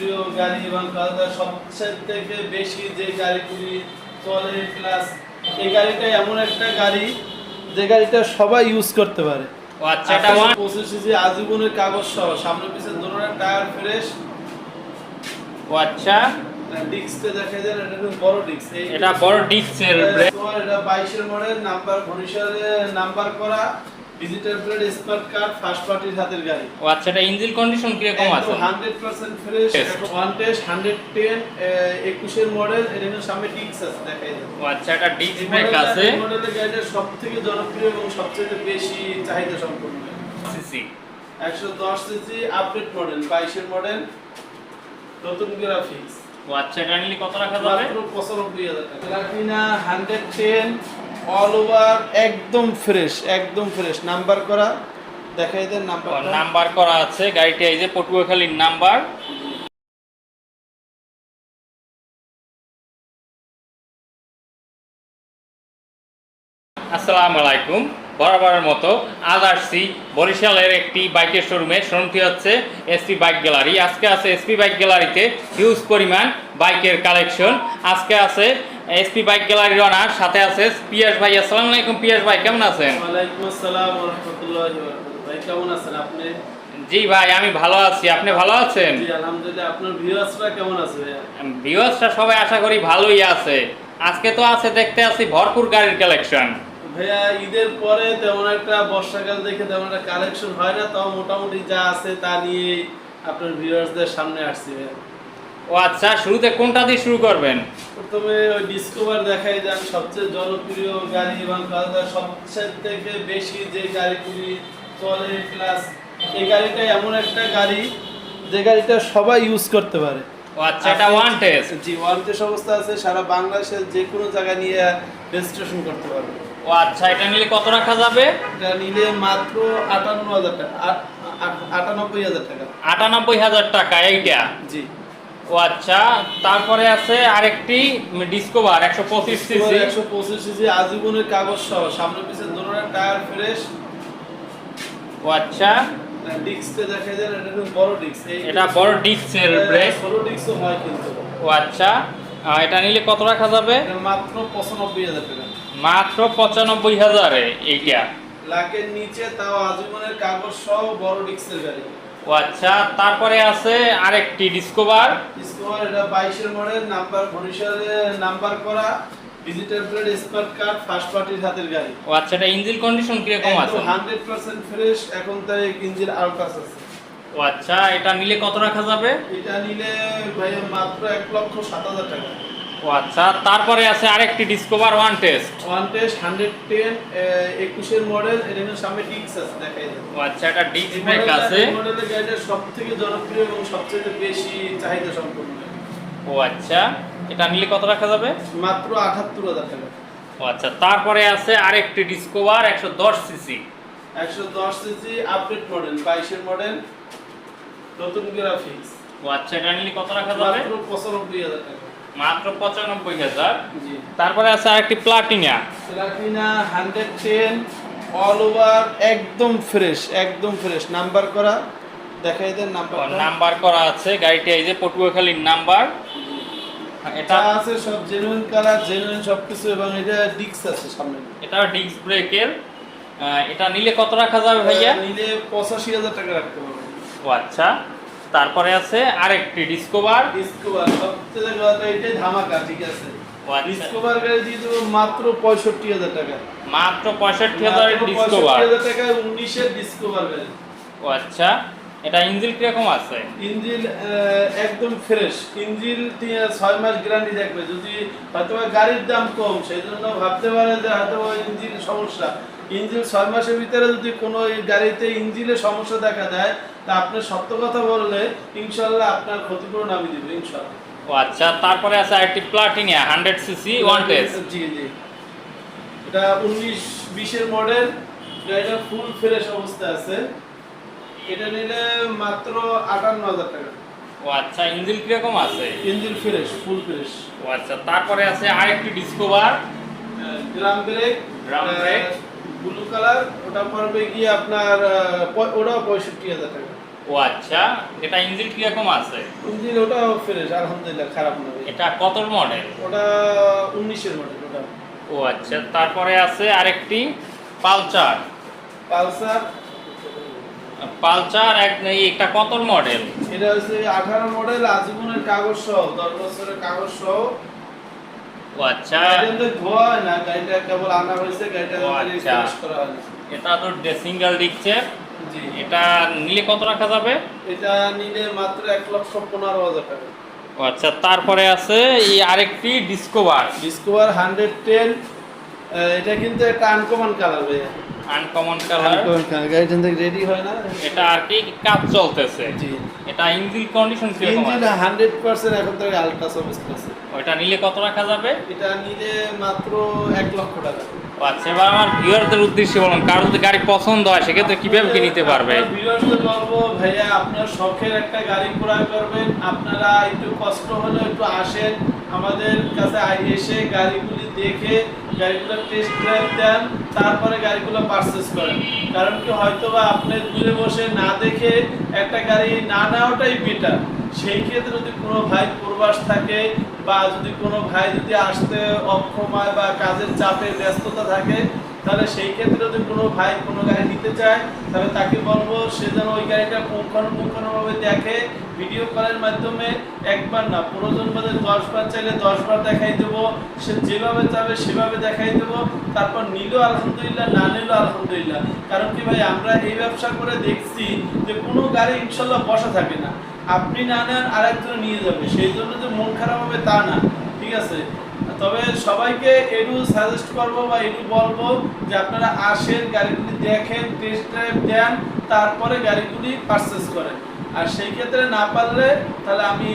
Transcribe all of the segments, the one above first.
জনপ্রিয় গাড়ি এবং কলকাতার সবচেয়ে থেকে বেশি যে গাড়িগুলি চলে প্লাস এই গাড়িটা এমন একটা গাড়ি যে গাড়িটা সবাই ইউজ করতে পারে। আচ্ছা পঁচিশ আজীবনের কাগজ সহ সামনে পিছনে দুটোটা টায়ার ফ্রেশ ও আচ্ছা। ডিস্কটা দেখা যায় এটা বড় ডিস্ক এটা বড় ডিস্কের এটা বাইশের মডেল নাম্বার বরিশালে নাম্বার করা। Digital plate smart card first পার্টির হাতের গাড়ি। ও আচ্ছা এটা ইঞ্জিন কন্ডিশন কীরকম আছে? Hundred percent fresh one test hundred ten একুশের মডেল কিন্তু সামনে ডিস্ক আছে দেখাই ও আচ্ছা এটা এই ব্রেক আছে। মডেলের গাড়িটা সব থেকে জনপ্রিয় এবং সবচেয়ে বেশি চাহিদা সম্পন্ন। সিসি একশো দশ সিসি আপডেট মডেল বাইশের মডেল নতুন গ্রাফিক্স ও আচ্ছা এটা নিলে কত রাখা যাবে? মাত্র পঁচানব্বই হাজার টাকা। Platina hundred ten all over একদম ফ্রেশ একদম ফ্রেশ নাম্বার করা, দেখাই দেন নাম্বার নাম্বার করা আছে, গাড়িটি এই যে পটুয়াখালীর নাম্বার আসসালামু আলাইকুম। বরাবরের মতো আজ আসছি বরিশালের একটি বাইকের শোরুমে শোরুমটি হচ্ছে এসপি বাইক গ্যালারি আজকে আছে এসপি বাইক গ্যালারিতে হিউজ পরিমাণ বাইকের কালেকশন আজকে আছে এসপি বাইক গ্যালারির অনার সাথে আছে পিয়াস ভাই। আসসালামু আলাইকুম পিয়াস ভাই কেমন আছেন? ওয়ালাইকুম আসসালাম রহমতুল্লাহ ভাই কেমন আছেন আপনি? জি ভাই আমি ভালো আছি। আপনি ভালো আছেন? জি আলহামদুলিল্লাহ। আপনার ভিউয়ার্সরা কেমন আছে ভাইয়া? ভিউয়ার্সরা সবাই আশা করি ভালোই আছে। আজকে তো আছে দেখতে আছি ভরপুর গাড়ির কালেকশন ভাইয়া ঈদের পরে তেমন একটা বর্ষাকাল দেখে তেমন একটা কালেকশন হয় না তাও মোটামুটি যা আছে তা নিয়ে আপনার ভিউয়ার্সদের সামনে আসছি ভাইয়া। ও আচ্ছা শুরুতে কোনটা দিয়ে শুরু করবেন? প্রথমে ওই ডিসকভার দেখাই দেন সবচেয়ে জনপ্রিয় গাড়ি এবং সবচেয়ে থেকে বেশি যে গাড়িগুলি চলে প্লাস এই গাড়িটা এমন একটা গাড়ি যে গাড়িটা সবাই ইউজ করতে পারে। ও আচ্ছা এটা ওয়ান টেস্ট জি ওয়ান টেস্ট অবস্থা আছে সারা বাংলাদেশের যে কোনো জায়গায় নিয়ে রেজিস্ট্রেশন করতে পারবে। ও আচ্ছা এটা নিলে কত রাখা যাবে? এটা নিলে মাত্র আটান্ন হাজার টাকা আট- আট- আটানব্বই হাজার টাকা। আটানব্বই হাজার টাকা এইটা? জি। ও আচ্ছা তারপরে আছে আরেকটি ডিসকভার একশো পঁচিশ সিসি একশো পঁচিশ সিসি আজীবনের কাগজ সহ সামনে পিছনে টায়ার ফ্রেশ ও আচ্ছা। দেখা যায় এটা বড় ডিস্ক এটা বড় ডিস্কের ব্রেক ষোলো ডিস্কও হয় কিন্তু। ও আচ্ছা। এটা নিলে কত রাখা যাবে? মাত্র পঁচানব্বই হাজার টাকা। মাত্র পঁচানব্বই হাজারে এইটা। লাখের নিচে তাও আজীবনের কাগজ সহ বড় ডিস্কের গাড়ি। ও আচ্ছা তারপরে আছে আরেকটি ডিসকভার ডিসকভার এটা বাইশের মডেল নাম্বার বরিশালে নাম্বার করা digital plate smart card first পার্টির হাতের গাড়ি। ও আচ্ছা এটা ইঞ্জিন কন্ডিশন কীরকম আছে? হান্ড্রেড পার্সেন্ট ফ্রেশ এখন তার ইঞ্জিন আলট্রাস আছে। ও আচ্ছা এটা নিলে কত রাখা যাবে? এটা নিলে ভাই মাত্র এক লক্ষ সাত হাজার টাকা। ও আচ্ছা তারপরে আছে আরেকটি Discover one test one test hundred ten একুশের মডেল এটা কিন্তু সামনে ডিক্স আছে দেখাই যায় ও আচ্ছা এটা এই ব্রেক আছে। মডেলের গাড়িটা সব থেকে জনপ্রিয় এবং সবচেয়ে বেশি চাহিদা সম্পন্ন। ও আচ্ছা এটা নিলে কত রাখা যাবে? মাত্র আটাত্তর হাজার টাকা। ও আচ্ছা তারপরে আছে আরেকটি ডিসকভার একশো দশ সিসি একশো দশ সিসি আপডেট মডেল বাইশের মডেল নতুন গ্রাফিক্স ও আচ্ছা এটা নিলে কত রাখা যাবে? মাত্র পঁচানব্বই হাজার টাকা। মাত্র পঁচানব্বই হাজার। তারপরে আছে আরেকটি Platina Platina hundred ten all over একদম ফ্রেশ একদম ফ্রেশ নাম্বার করা দেখাই দেন নাম্বার নাম্বার করা আছে গাড়িটি এই যে পটুয়াখালীর নাম্বার এটা এটা আছে সব জেনুইন কালার জেনুইন সবকিছু এবং এটা ডিক্স আছে সামনে। এটা ডিস্ক ব্রেকের এটা নিলে কত রাখা যাবে ভাইয়া? নিলে পঁচাশি হাজার টাকা রাখতে পারবেন ও আচ্ছা। তারপরে আছে আরেকটি ডিসকভার ডিসকভার সবচেয়ে কথা এটাই ধামাকা ঠিক আছে? ও আচ্ছা। ডিসকভার গাড়ি দিয়ে দেবো মাত্র পঁয়ষট্টি হাজার টাকা। মাত্র পঁয়ষট্টি হাজারের ডিসকভার 65,000 টাকায় উনিশের ডিসকভার গাড়ি। ও আচ্ছা। এটা কীরকম আছে? ইঞ্জিন আহ, একদম ফ্রেশ। ইঞ্জিন দিয়ে ছয় মাস গ্যারান্টি থাকবে। যদি হয়তো গাড়ির দাম কম সেই জন্য ভাবতে পারে যে হয়তো বা ইঞ্জিন সমস্যা। ইঞ্জিন ছয় মাসের ভিতরে যদি কোনো গাড়িতে ইঞ্জিনের সমস্যা দেখা দেয় তা আপনি সত্য কথা বললে ইনশাল্লাহ আপনার ক্ষতিপূরণ আমি দিব ইনশাল্লাহ। ও আচ্ছা তারপরে আছে আরেকটি Platina hundred CC one test জি জি। এটা উনিশ বিশের মডেল গাড়িটা ফুল ফ্রেশ অবস্থায় আছে। এটা নিলে মাত্র আটান্ন হাজার টাকা। ও আচ্ছা ইঞ্জিন কীরকম আছে? ইঞ্জিন ফ্রেশ ফুল ফ্রেশ ও আচ্ছা তারপরে আছে আরেকটি Discover drum brake Drum brake। Blue colour ওটা পড়বে গিয়ে আপনার ওটাও পঁয়ষট্টি হাজার টাকা। ও আচ্ছা এটা ইঞ্জিন কীরকম আছে? ইঞ্জিন ওটাও ফ্রেশ আলহামদুলিল্লাহ খারাপ না এটা কত মডেল ওটা উনিশের মডেল ওটা। ও আচ্ছা তারপরে আছে আরেকটি পালচার পালসার। পালচার এক একটা কত মডেল এটা হচ্ছে আঠারো মডেল আজীবনের কাগজ সহ দশ বছরের কাগজ সহ ও আচ্ছা। গাড়িটা ধোয়া না গাড়িটা কেবল আনা হয়েছে গাড়িটা ও আচ্ছা। করা এটা তো সিঙ্গেল দিচ্ছে। জি। এটা নিলে কত রাখা যাবে? এটা নিলে মাত্র এক লক্ষ পনেরো হাজার টাকা। আচ্ছা তারপরে আছে এই আরেকটি ডিসকভার ডিসকভার হান্ড্রেড টেন এটা কিন্তু একটা আনকমন কালার ভাইয়া। আনকমন কালার আনকমন কালার গাড়িটা রেডি হয় না। এটা আর কি কাজ চলতেছে। জি। এটা ইঞ্জিন কন্ডিশন কীরকম ইঞ্জিন আছে? হান্ড্রেড পার্সেন্ট এখন থেকে আলট্রা সার্ভিস করছে ওইটা নিলে কত রাখা যাবে? এটা নিলে মাত্র এক লক্ষ টাকা। আচ্ছা এবার আমার ভিউয়ারদের উদ্দেশ্যে বলুন কারও যদি গাড়ি পছন্দ হয় সেক্ষেত্রে কীভাবে কি নিতে পারবে? viewers-দের বলব ভাইয়া আপনার শখের একটা গাড়ি ক্রয় করবেন। আপনারা একটু কষ্ট হলেও একটু আসেন। আমাদের কাছে আই- এসে গাড়িগুলি দেখে গাড়িগুলো টেস্ট ড্রাইভ দেন তারপরে গাড়িগুলো পারচেস করেন। কারণ কি হয়তো বা আপনি দূরে বসে না দেখে একটা গাড়ি না নেওয়াটাই বেটার সেই ক্ষেত্রে যদি কোনো ভাই প্রবাস থাকে বা যদি কোনো ভাই যদি আসতে অক্ষম হয় বা কাজের চাপে ব্যস্ততা থাকে, তাহলে সেই ক্ষেত্রে যদি কোনো ভাই কোনো গাড়ি নিতে চায়, তাহলে তাকে বলব সে যেন ওই গাড়িটা পুঙ্খানুপুঙ্খানুভাবে দেখে ভিডিও কলের মাধ্যমে একবার না, প্রয়োজন বোধে দশবার চাইলে দশবার দেখাই দেবো। সে যেভাবে চাবে সেভাবে দেখাই দেবো। তারপর নিল আলহামদুলিল্লাহ, না নিল আলহামদুলিল্লাহ। কারণ কি ভাই, আমরা এই ব্যবসা করে দেখছি যে কোনো গাড়ি ইনশাল্লাহ বসা থাকে না। আপনি না নেন, আরেকজন নিয়ে যাবে। সেই জন্য যে মন খারাপ হবে তা না, ঠিক আছে? তবে সবাইকে এটু সাজেস্ট করব বা এটু বলব যে আপনারা আসেন, গাড়িগুলি দেখেন টেস্ট ড্রাইভ দেন, তারপরে গাড়িগুলি পারচেস করেন। আর সেই ক্ষেত্রে না পারলে তাহলে আমি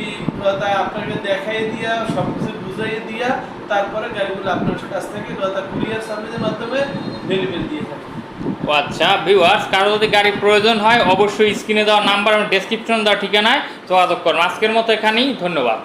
আপনাকে দেখাই দিয়া সব কিছু বুঝাই দিয়া, তারপরে গাড়িগুলো আপনার কাছ থেকে কুরিয়ার সার্ভিসের মাধ্যমে ডেলিভারি দিয়ে থাকি। ও আচ্ছা ভিউয়ার্স কারও যদি গাড়ি প্রয়োজন হয়, অবশ্যই স্ক্রিনে দেওয়া নাম্বার এবং ডেসক্রিপশন দেওয়া ঠিকানায় যোগাযোগ করুন। আজকের মতো এখানেই, ধন্যবাদ।